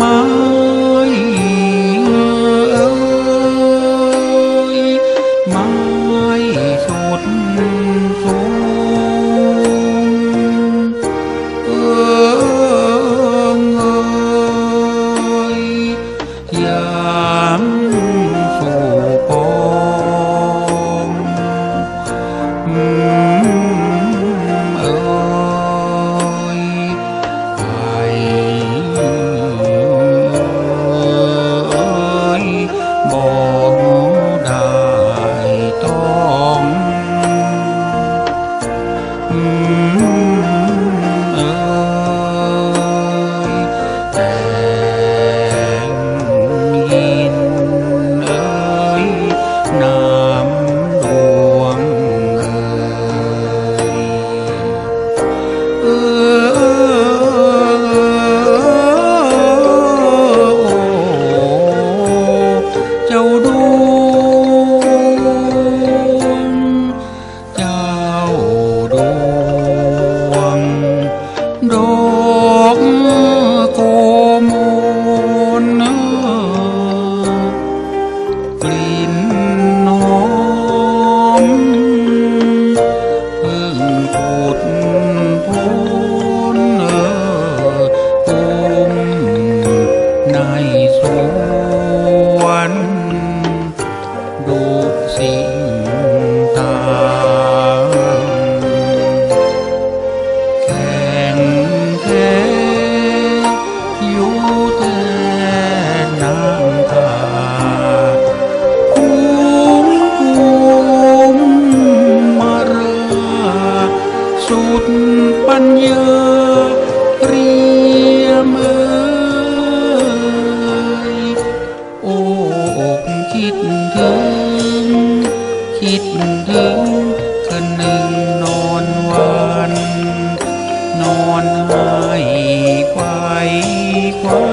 Mom. no ยืนเรียมเอยโอ้อกคิดถึง คิดถึงคนหนึ่งนอนวัน นอนหายควายคา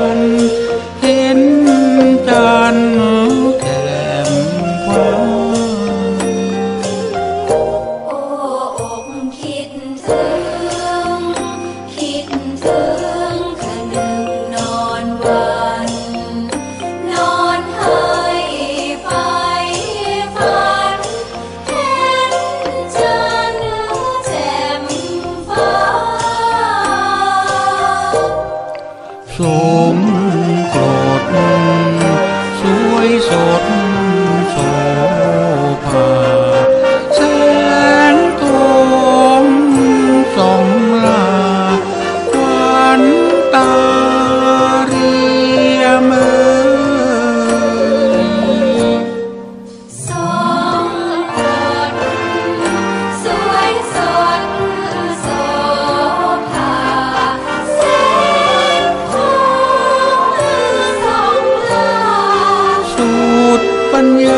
สมโกรธสวยสด when